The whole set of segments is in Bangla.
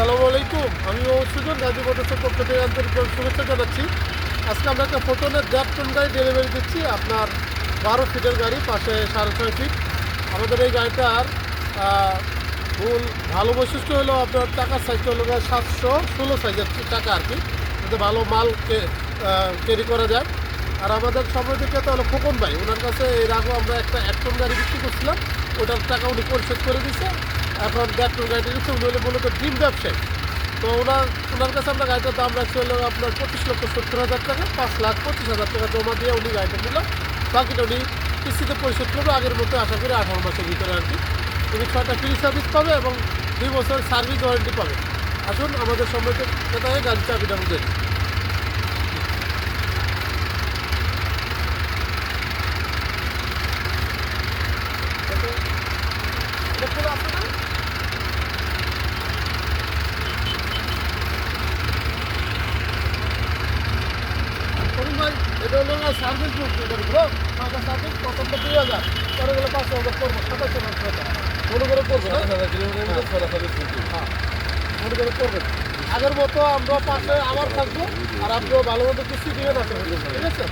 আসসালামু আলাইকুম। আমি মোহাম্মদ সুজন গাজী মোটরসের পক্ষ থেকে আন্তরিক শুভেচ্ছা জানাচ্ছি। আজকে আমরা একটা ফোটনের দেড় টন গাড়ি ডেলিভারি দিচ্ছি। আপনার বারো ফিটের গাড়ি, পাশে সাড়ে ছয় ফিট আমাদের এই গাড়িটার মূল ভালো বৈশিষ্ট্য হলো আপনার টাকার সাইজটা হলো সাতশো ষোলো সাইজের টাকা আর কি। যাতে ভালো মাল ক্যারি করা যায়। আর আমাদের সময় তো হলো খোকন ভাই। ওনার কাছে এর আগেও আমরা একটা এক টন গাড়ি বিক্রি করছিলাম। ওটার টাকা উনি পরিশোধ করে দিচ্ছে এখন টন গাড়িটা দিচ্ছে উনি হলো মূলত ড্রিম ব্যবসায়ী। তো ওনার ওনার কাছে আমরা গাড়িটার দাম রাখছি হলো আপনার পঁচিশ লক্ষ সত্তর হাজার টাকা, পাঁচ লাখ পঁচিশ হাজার টাকা জমা দিয়ে উনি গাড়িটা নিল। বাকিটা উনি কিস্তিতে পরিশোধ করবে, আগের মতো আশা করি আঠারো মাসের ভিতরে আর কি। উনি ছয়টা ফ্রি সার্ভিস পাবে এবং দুই বছরের সার্ভিস ওয়ারেন্টি পাবে। আসুন, আমাদের সময় থেকে গাড়ির চাবিটা আমি দেন এটা পুরো আছে না? করুন ভাই এটা হলো না সার্ভিস বুক এটা বুঝলো টাকা সার্ভিস প্রথমটা দুই হাজার পরে গেলে পাঁচশো হাজার করব সাতাশশো মাত্র মনে করে করব না? হ্যাঁ মনে করে করবেন আগের মতো আমরা পাশে আবার থাকব আর আপনিও ভালো মতো কিস্তি দিবেন আছে ঠিক আছে?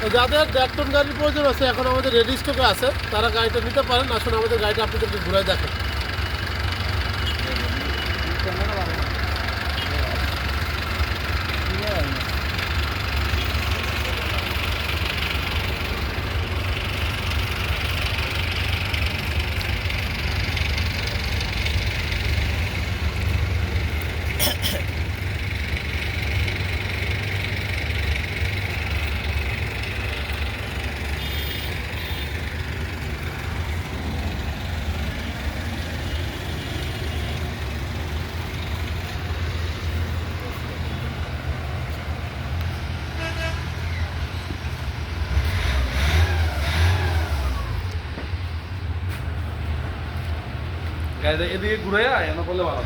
তো যাদের টন গাড়ির প্রয়োজন আছে এখন আমাদের রেডি স্টকে আছে তারা গাড়িটা নিতে পারেন আসলে আমাদের গাড়িটা আপনি আপনাদেরকে ঘুরাই দেখেন। এদিকে ঘুরে আয় এনে করলে ভালো।